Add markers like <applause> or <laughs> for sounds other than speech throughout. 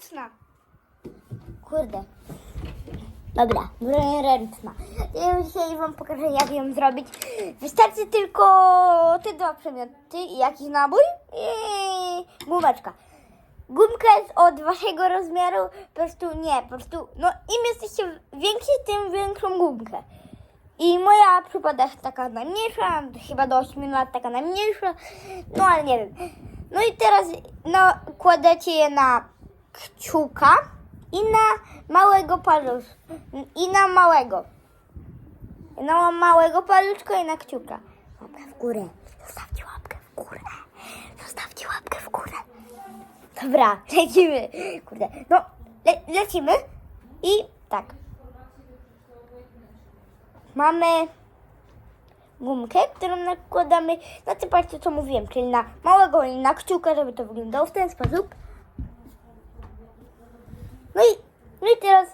ręczna. Kurde. Dobra, broń ręczna. Ja dzisiaj wam pokażę, jak ją zrobić. Wystarczy tylko te dwa przedmioty, jakiś nabój i gumeczka. Gumka jest od waszego rozmiaru, po prostu nie, po prostu, no im jesteście więksi, tym większą gumkę. I moja przypada jest taka najmniejsza, chyba do 8 lat taka najmniejsza, no ale nie wiem. No i teraz nakładacie je na kciuka i na małego paluszka, i na małego. Na małego paluszka i na kciuka. Łapkę w górę, zostawcie łapkę w górę, zostawcie łapkę w górę. Dobra, <laughs> lecimy. Kurde, no le lecimy i tak. Mamy gumkę, którą nakładamy, znaczy patrzcie co mówiłem, czyli na małego i na kciuka, żeby to wyglądało w ten sposób. No i, no i teraz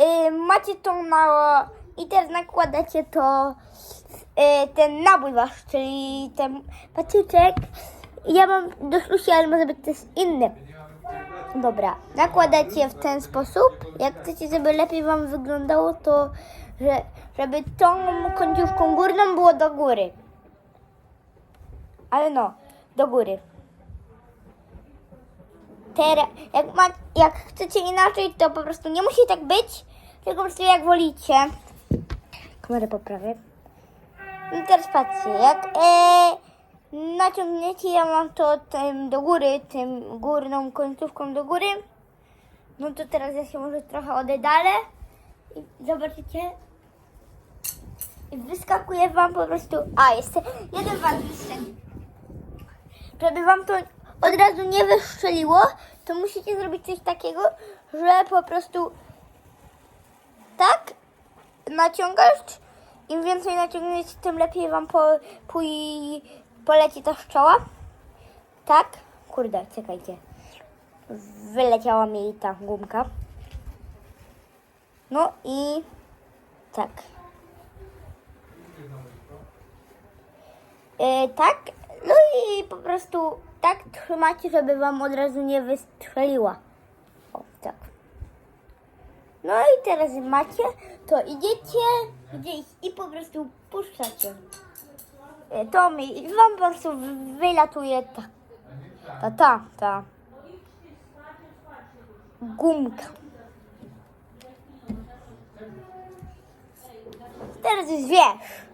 y, macie tą małą i teraz nakładacie to, y, ten nabój wasz, czyli ten patyczek. Ja mam do szlusi, ale może być też inny. Dobra, nakładacie w ten sposób. Jak chcecie, żeby lepiej Wam wyglądało, to że, żeby tą końcówką górną było do góry. Ale no, do góry. Teraz, jak, ma, jak chcecie inaczej, to po prostu nie musi tak być, tylko po prostu jak wolicie. Kamerę poprawię. I teraz patrzcie, jak e, naciągniecie, ja mam to tym do góry, tym górną końcówką do góry, no to teraz ja się może trochę oddalę i zobaczycie. I wyskakuje wam po prostu, a jeszcze jeden wam wystrzeli. Żeby wam to od razu nie wystrzeliło, to musicie zrobić coś takiego, że po prostu tak naciągasz. Im więcej naciągniecie, tym lepiej wam po, pój, poleci ta szczoła. Tak? Kurde, czekajcie. Wyleciała mi ta gumka. No i tak. E, tak. No i po prostu tak trzymacie, żeby wam od razu nie wystrzeliła. O, tak. No i teraz macie, to idziecie gdzieś i po prostu puszczacie. E, To mi wam po prostu wylatuje ta, ta, ta, ta gumka. Teraz jest wież.